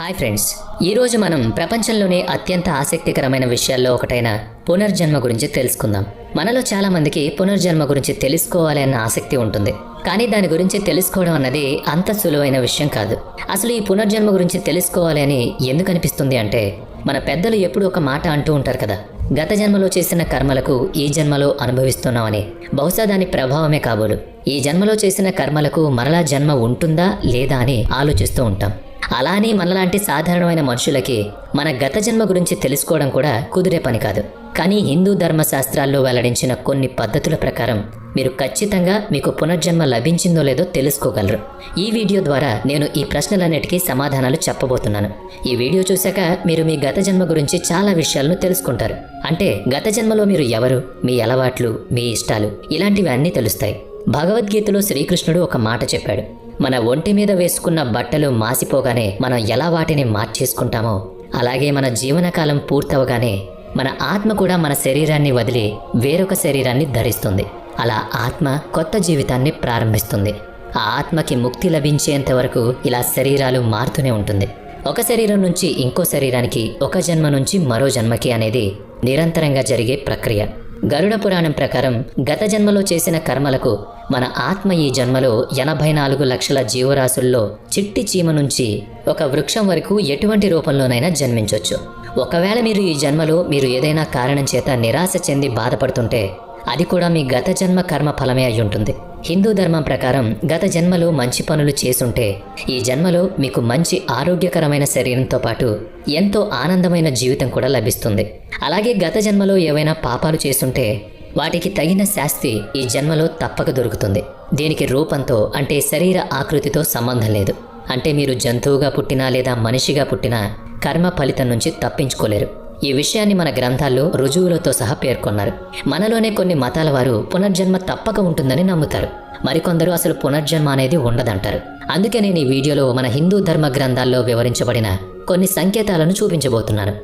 Hi friends ఈరోజు మనం ప్రపంచంలోనే అత్యంత ఆసక్తికరమైన విషయాల్లో ఒకటైన పునర్జన్మ గురించి తెలుసుకుందాం. మనలో చాలామందికి పునర్జన్మ గురించి తెలుసుకోవాలి అన్న ఆసక్తి ఉంటుంది. కానీ దాని గురించి తెలుసుకోవడం అన్నది అంత సులువైన విషయం కాదు. అసలు ఈ పునర్జన్మ గురించి తెలుసుకోవాలి అని ఎందుకు అనిపిస్తుంది అంటే మన పెద్దలు ఎప్పుడు ఒక మాట అంటూ ఉంటారు కదా గత జన్మలో చేసిన కర్మలకు ఈ జన్మలో అనుభవిస్తున్నామని. బహుశా దాని ప్రభావమే కాబోలు. ఈ జన్మలో చేసిన కర్మలకు మరలా జన్మ ఉంటుందా లేదా అని ఆలోచిస్తూ ఉంటాం. అలానే మనలాంటి సాధారణమైన మనుషులకి మన గత జన్మ గురించి తెలుసుకోవడం కూడా కుదిరే పని కాదు. కానీ హిందూ ధర్మశాస్త్రాల్లో వెల్లడించిన కొన్ని పద్ధతుల ప్రకారం మీరు ఖచ్చితంగా మీకు పునర్జన్మ లభించిందో లేదో తెలుసుకోగలరు. ఈ వీడియో ద్వారా నేను ఈ ప్రశ్నలన్నిటికీ సమాధానాలు చెప్పబోతున్నాను. ఈ వీడియో చూశాక మీరు మీ గత జన్మ గురించి చాలా విషయాలను తెలుసుకుంటారు. అంటే గత జన్మలో మీరు ఎవరు మీ అలవాట్లు మీ ఇష్టాలు ఇలాంటివి అన్నీ తెలుస్తాయి. భగవద్గీతలో శ్రీకృష్ణుడు ఒక మాట చెప్పాడు. మన ఒంటి మీద వేసుకున్న బట్టలు మాసిపోగానే మనం ఎలా వాటిని మార్చేసుకుంటామో అలాగే మన జీవనకాలం పూర్తవగానే మన ఆత్మ కూడా మన శరీరాన్ని వదిలి వేరొక శరీరాన్ని ధరిస్తుంది. అలా ఆత్మ కొత్త జీవితాన్ని ప్రారంభిస్తుంది. ఆ ఆత్మకి ముక్తి లభించేంత వరకు ఇలా శరీరాలు మారుతూనే ఉంటుంది. ఒక శరీరం నుంచి ఇంకో శరీరానికి ఒక జన్మ నుంచి మరో జన్మకి అనేది నిరంతరంగా జరిగే ప్రక్రియ. గరుడ పురాణం ప్రకారం గత జన్మలో చేసిన కర్మలకు మన ఆత్మ ఈ జన్మలో ఎనభై నాలుగు లక్షల జీవరాశుల్లో చిట్టి చీమ నుంచి ఒక వృక్షం వరకు ఎటువంటి రూపంలోనైనా జన్మించవచ్చు ఒకవేళ మీరు ఈ జన్మలో మీరు ఏదైనా కారణం చేత నిరాశ చెంది బాధపడుతుంటే అది కూడా మీ గత జన్మ కర్మ ఫలమే అయి ఉంటుంది. హిందూ ధర్మం ప్రకారం గత జన్మలో మంచి పనులు చేసుంటే ఈ జన్మలో మీకు మంచి ఆరోగ్యకరమైన శరీరంతో పాటు ఎంతో ఆనందమైన జీవితం కూడా లభిస్తుంది. అలాగే గత జన్మలో ఏవైనా పాపాలు చేసుంటే వాటికి తగిన శాస్తి ఈ జన్మలో తప్పక దొరుకుతుంది. దీనికి రూపంతో అంటే శరీర ఆకృతితో సంబంధం లేదు. అంటే మీరు జంతువుగా పుట్టినా లేదా మనిషిగా పుట్టినా కర్మ ఫలితం నుంచి తప్పించుకోలేరు. ఈ విషయాన్ని మన గ్రంథాల్లో రుజువులతో సహా పేర్కొన్నారు. మనలోనే కొన్ని మతాల వారు పునర్జన్మ తప్పక ఉంటుందని నమ్ముతారు. మరికొందరు అసలు పునర్జన్మ అనేది ఉండదంటారు. అందుకే నేను ఈ వీడియోలో మన హిందూ ధర్మ గ్రంథాల్లో వివరించబడిన కొన్ని సంకేతాలను చూపించబోతున్నాను.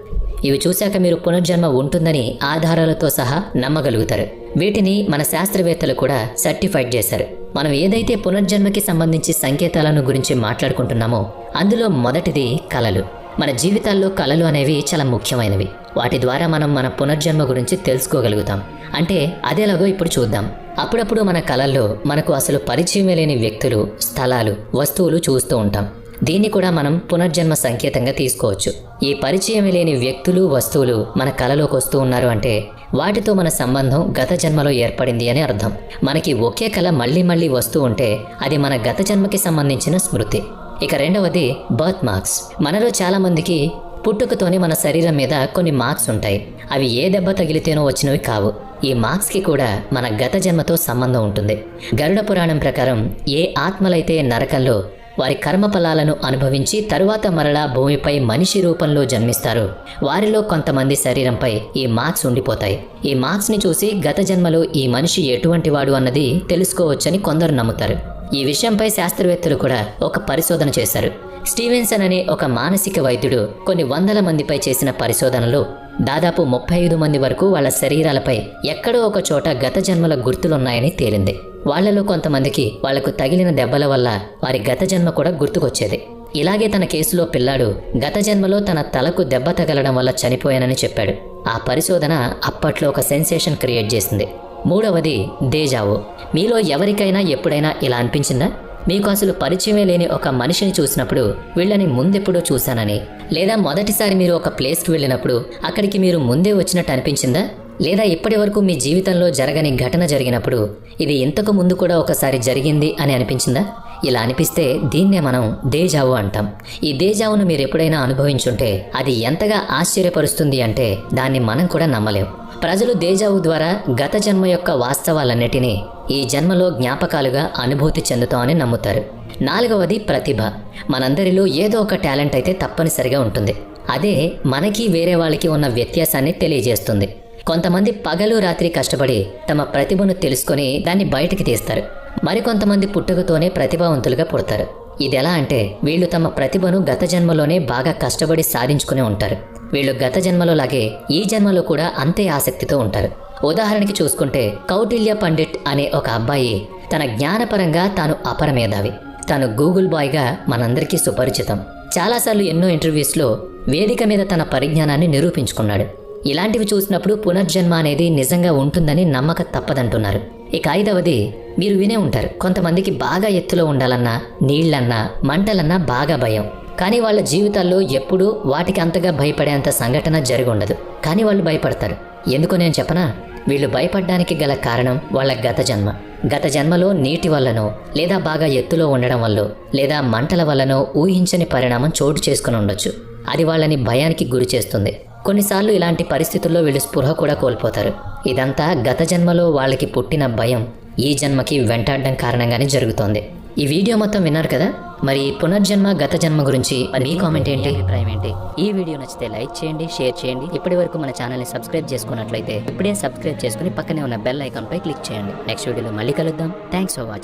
ఇవి చూశాక మీరు పునర్జన్మ ఉంటుందని ఆధారాలతో సహా నమ్మగలుగుతారు. వీటిని మన శాస్త్రవేత్తలు కూడా సర్టిఫైడ్ చేశారు. మనం ఏదైతే పునర్జన్మకి సంబంధించి సంకేతాలను గురించి మాట్లాడుకుంటున్నామో అందులో మొదటిది కళలు మన జీవితాల్లో కళలు అనేవి చాలా ముఖ్యమైనవి. వాటి ద్వారా మనం మన పునర్జన్మ గురించి తెలుసుకోగలుగుతాం. అంటే అదేలాగో ఇప్పుడు చూద్దాం. అప్పుడప్పుడు మన కళల్లో మనకు అసలు పరిచయమే లేని వ్యక్తులు స్థలాలు వస్తువులు చూస్తూ ఉంటాం. దీన్ని కూడా మనం పునర్జన్మ సంకేతంగా తీసుకోవచ్చు. ఈ పరిచయం లేని వ్యక్తులు వస్తువులు మన కళలోకి వస్తూ ఉన్నారు అంటే వాటితో మన సంబంధం గత జన్మలో ఏర్పడింది అని అర్థం. మనకి ఒకే కళ మళ్ళీ మళ్ళీ వస్తూ ఉంటే అది మన గత జన్మకి సంబంధించిన స్మృతి. ఇక రెండవది బర్త్ మార్క్స్. మనలో చాలామందికి పుట్టుకతోనే మన శరీరం మీద కొన్ని మార్క్స్ ఉంటాయి. అవి ఏ దెబ్బ తగిలితేనో వచ్చినవి కావు. ఈ మార్క్స్కి కూడా మన గత జన్మతో సంబంధం ఉంటుంది. గరుడ పురాణం ప్రకారం ఏ ఆత్మలైతే నరకంలో వారి కర్మఫలాలను అనుభవించి తరువాత మరలా భూమిపై మనిషి రూపంలో జన్మిస్తారు వారిలో కొంతమంది శరీరంపై ఈ మార్క్స్ ఉండిపోతాయి. ఈ మార్క్స్ని చూసి గత జన్మలో ఈ మనిషి ఎటువంటి వాడు అన్నది తెలుసుకోవచ్చని కొందరు నమ్ముతారు. ఈ విషయంపై శాస్త్రవేత్తలు కూడా ఒక పరిశోధన చేశారు. స్టీవెన్సన్ అనే ఒక మానసిక వైద్యుడు కొన్ని వందల మందిపై చేసిన పరిశోధనలో దాదాపు ముప్పై ఐదు మంది వరకు వాళ్ళ శరీరాలపై ఎక్కడో ఒక చోట గత జన్మల గుర్తులున్నాయని తేలింది. వాళ్ళలో కొంతమందికి వాళ్ళకు తగిలిన దెబ్బల వల్ల వారి గత జన్మ కూడా గుర్తుకొచ్చేది. ఇలాగే తన కేసులో పిల్లాడు గత జన్మలో తన తలకు దెబ్బ తగలడం వల్ల చనిపోయానని చెప్పాడు. ఆ పరిశోధన అప్పట్లో ఒక సెన్సేషన్ క్రియేట్ చేసింది. మూడవది దేజావు. మీలో ఎవరికైనా ఎప్పుడైనా ఇలా అనిపించిందా? మీకు అసలు పరిచయమే లేని ఒక మనిషిని చూసినప్పుడు వీళ్ళని ముందెప్పుడో చూశానని. లేదా మొదటిసారి మీరు ఒక ప్లేస్కి వెళ్ళినప్పుడు అక్కడికి మీరు ముందే వచ్చినట్టు అనిపించిందా? లేదా ఇప్పటి వరకు మీ జీవితంలో జరగని ఘటన జరిగినప్పుడు ఇది ఇంతకు ముందు కూడా ఒకసారి జరిగింది అని అనిపించిందా? ఇలా అనిపిస్తే దీన్నే మనం దేజావు అంటాం. ఈ దేజావును మీరు ఎప్పుడైనా అనుభవించుంటే అది ఎంతగా ఆశ్చర్యపరుస్తుంది అంటే దాన్ని మనం కూడా నమ్మలేం. ప్రజలు దేజావు ద్వారా గత జన్మ యొక్క వాస్తవాలన్నిటినీ ఈ జన్మలో జ్ఞాపకాలుగా అనుభూతి చెందుతామని నమ్ముతారు. నాలుగవది ప్రతిభ. మనందరిలో ఏదో ఒక టాలెంట్ అయితే తప్పనిసరిగా ఉంటుంది. అదే మనకి వేరే వాళ్ళకి ఉన్న వ్యత్యాసాన్ని తెలియజేస్తుంది. కొంతమంది పగలు రాత్రి కష్టపడి తమ ప్రతిభను తెలుసుకొని దాన్ని బయటికి తీస్తారు. మరికొంతమంది పుట్టుకతోనే ప్రతిభావంతులుగా పుడతారు. ఇది ఎలా అంటే వీళ్ళు తమ ప్రతిభను గత జన్మలోనే బాగా కష్టపడి సాధించుకుని ఉంటారు. వీళ్ళు గత జన్మలో లాగే ఈ జన్మలో కూడా అంతే ఆసక్తితో ఉంటారు. ఉదాహరణకి చూసుకుంటే కౌటిల్య పండిట్ అనే ఒక అబ్బాయి తన జ్ఞానపరంగా తాను అపరమేధావి తను గూగుల్ బాయ్గా మనందరికీ సుపరిచితం. చాలాసార్లు ఎన్నో ఇంటర్వ్యూస్లో వేదిక మీద తన పరిజ్ఞానాన్ని నిరూపించుకున్నాడు. ఇలాంటివి చూసినప్పుడు పునర్జన్మ అనేది నిజంగా ఉంటుందని నమ్మక తప్పదంటున్నారు. ఇక ఐదవది మీరు వినే ఉంటారు. కొంతమందికి బాగా ఎత్తులో ఉండాలన్నా నీళ్ళన్నా మంటలన్నా బాగా భయం. కానీ వాళ్ళ జీవితాల్లో ఎప్పుడూ వాటికి అంతగా భయపడేంత సంఘటన జరిగి ఉండదు కానీ వాళ్ళు భయపడతారు. ఎందుకో నేను చెప్పనా? వీళ్ళు భయపడడానికి గల కారణం వాళ్ళ గత జన్మ. గత జన్మలో నీటి వల్లనో లేదా బాగా ఎత్తులో ఉండడం వల్ల లేదా మంటల వల్లనో ఊహించని పరిణామం చోటు చేసుకుని ఉండొచ్చు. అది వాళ్ళని భయానికి గురి చేస్తుంది. కొన్నిసార్లు ఇలాంటి పరిస్థితుల్లో వీళ్ళు స్పృహ కూడా కోల్పోతారు. ఇదంతా గత జన్మలో వాళ్ళకి పుట్టిన భయం ఈ జన్మకి వెంటాడడం కారణంగానే జరుగుతోంది. ఈ వీడియో మొత్తం విన్నారు కదా? మరి పునర్జన్మ గత జన్మ గురించి మీ కామెంట్ ఏంటి? అభిప్రాయం ఏంటి? ఈ వీడియో నచ్చితే లైక్ చేయండి షేర్ చేయండి. ఇప్పటి వరకు మన ఛానల్ని సబ్స్క్రైబ్ చేసుకున్నట్లయితే ఇప్పుడే సబ్స్క్రైబ్ చేసుకుని పక్కనే ఉన్న బెల్ ఐకాన్పై క్లిక్ చేయండి. నెక్స్ట్ వీడియోలో మళ్ళీ కలుద్దాం. Thanks for watching